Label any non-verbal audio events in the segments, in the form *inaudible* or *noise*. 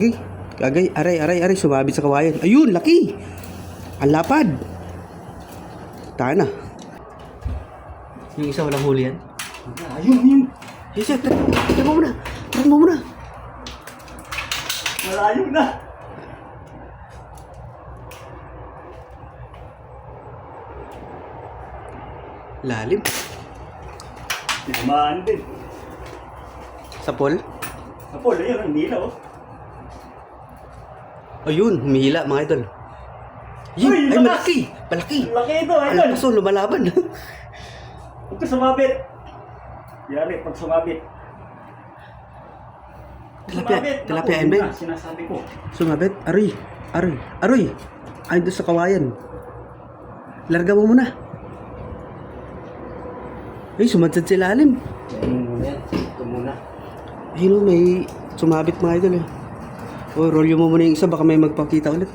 Gagay, gagay, aray, aray, aray, sumabit sa kawayan. Ayun, laki! Ang lapad! Tahan na. Yung isa walang huli yan. Ayun, yun. Isa, tara tara mo muna. Tara mo muna. Malayo na. Lalim. Tinamaan din. Sa pool. Apol, ayun, ang nila, oh. Ayun, humihila mga idol. Yun, Uy, ay lakas! malaki. Malaki. Laki ito, idol. lakas oh, lumalaban. *laughs* Huwag ka sumabit. Yari, pag sumabit. Tilapia, tilapia Naku, yun na, Sinasabi ko. Sumabit. Aroy, aroy, aroy. Ay, doon sa kawayan. Larga mo muna. Ay, sumadsad sa ilalim. Yan muna. Ito muna. Ayun oh, may sumabit mga idol eh. O, roll mo muna yung isa, baka may magpakita ulit.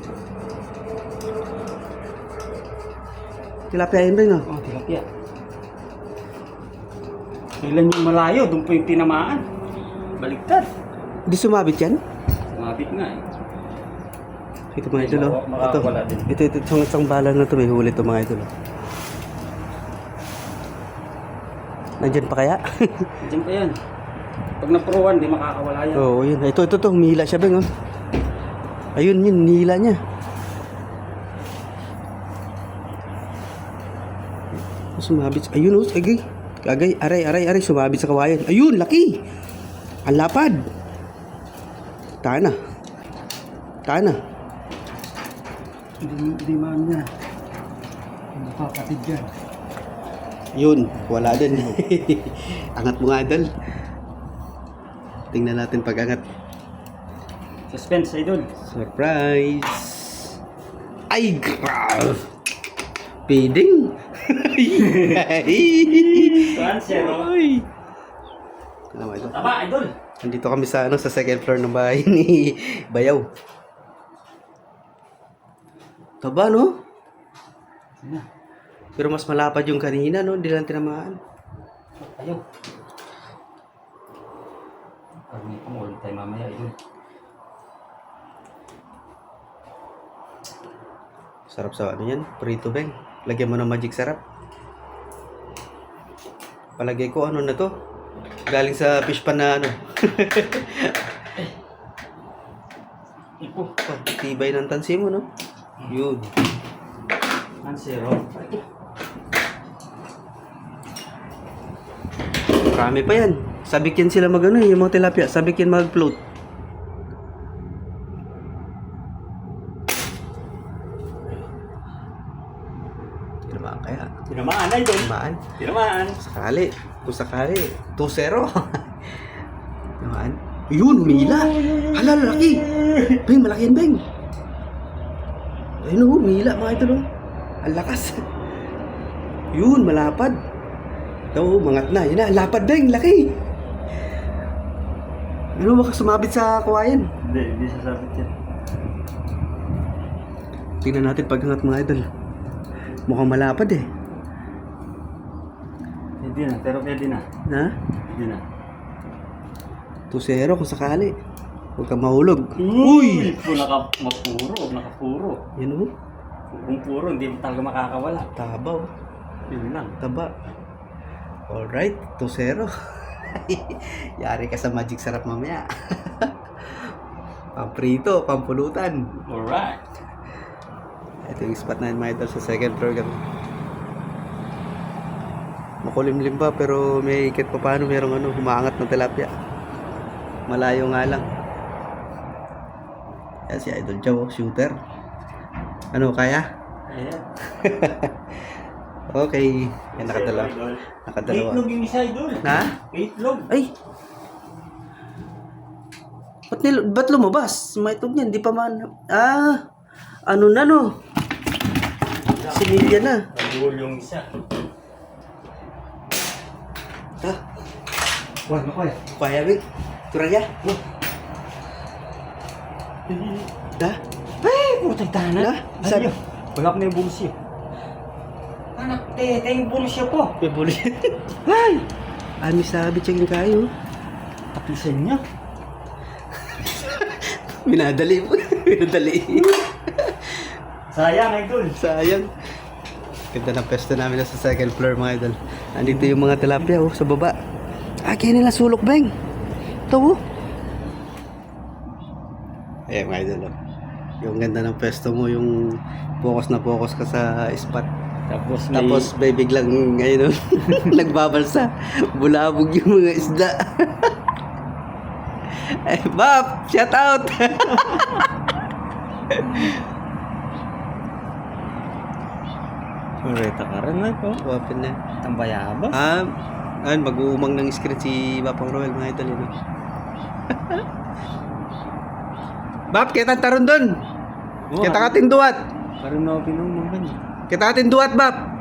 Tilapia yan ba yun ah? Oh, tilapia. Kailan yung malayo? Doon po yung tinamaan. Baliktad. Di sumabit yan? Sumabit nga eh. Ito mga idol oh. Din. Ito, ito, itong isang bala na to may huli to mga idol oh. Nandyan pa kaya? *laughs* Diyan pa yan. Pag napuruan, di makakawala yan. Oo, yun. Ito, ito, ito. Humihila siya, Beng. Oh. Ayun, yun. Nihila niya. Sumabit. Ayun, oh. Agay. Agay. Aray, aray, aray. Sumabit sa kawayan. Ayun, laki. Ang lapad. Tahan na. Tahan na. Hindi, hindi man niya. Hindi pa kapatid yan. Yun. Wala din. *laughs* angat mo nga, Idol. Tingnan natin pag angat. Suspense, idol. Surprise! Ay, grabe! Piding! Cancero. Ay! Ano ba ito? Taba, idol. Nandito kami sa ano sa second floor ng bahay ni Bayaw. Taba, no? Ano? Pero mas malapad yung kanina, no? Hindi lang tinamaan. Ayaw. Ko mo ulit tayo mamaya, idol. Sarap sa ano yan? Prito beng. Lagyan mo ng magic sarap. Palagay ko ano na to? Galing sa fish pan na ano. *laughs* Ipo. Oh, tibay ng tansi mo, no? Yun. Cancero. Marami pa yan. Sabik yan sila mag ano, yung mga tilapia. Sabik yan mag-float. Tinamaan kaya? Tinamaan, idol. Tinamaan? Tinamaan. Sakali. Kung sakali. 2-0. Tinamaan? *laughs* Yun, humila. Hala, laki. Beng, malaki yan, Beng. Ayun o, humila mga ito no. Ang lakas. *laughs* Yun, malapad. Ito, oh, mangat na. Yun na, lapad, Beng. Laki. Ano baka sumabit sa kawayan? Hindi, hindi sasabit yan. Tingnan natin paghangat mga idol. Mukhang malapad eh. Hindi na, pero pwede na. Na? Hindi na. 2-0 kung sakali. Huwag kang mahulog. Uy! Kung naka, mapuro, nakapuro. Yan o. Kung puro, hindi mo talaga makakawala. Tabaw. Yun lang. Taba. Alright, 2-0. *laughs* Yari ka sa magic sarap mamaya. *laughs* Pamprito, pampulutan. Alright. Ito yung spot na mga idol sa second kami. Makulimlim pa pero may ikit pa paano merong ano, humaangat ng tilapia. Malayo nga lang. Yan si Idol Joe, shooter. Ano, kaya? Ayan. *laughs* Okay. Yan, nakadalawa. Nakadalawa. Itlog yung isa, idol. Na? Itlog. Ay! Ba't, nil ba't lumabas? Maitlog niyan, di pa man... Ah! Ano na no? Sinilya na. Yung isa. Ha? Wah, naku eh. Kaya, Vic? Turaya? Da? Ay, putang tahanan. Wala? Sabi-. Wala ko na yung bulusyo. Anak, te, te, yung bulusyo po. May buli. Ay! Ami sabi yung kayo. Tapisan niya. Minadali mo. Minadali. Sayang, idol. Sayang. Ganda ng pesto namin na sa second floor mga idol. Andito yung mga tilapia oh, sa baba. Ah, kaya nila sulok, Beng. Ito oh. Eh, mga idol oh. Yung ganda ng pesto mo, yung focus na focus ka sa spot. Tapos may... Tapos may biglang ngayon oh, *laughs* nagbabalsa. Bulabog yung mga isda. *laughs* eh, Bap! Shout out! *laughs* Kureta ka rin na ito. Wapin na. Tambayaba. Ah, ayun, mag-uumang ng screen si Bapang Roel, mga idol. Yun. *laughs* Bap, kita taron doon. Oo, Kita ano? ka tinduat. Parang na pinumang. Kita ka tinduat, Bap.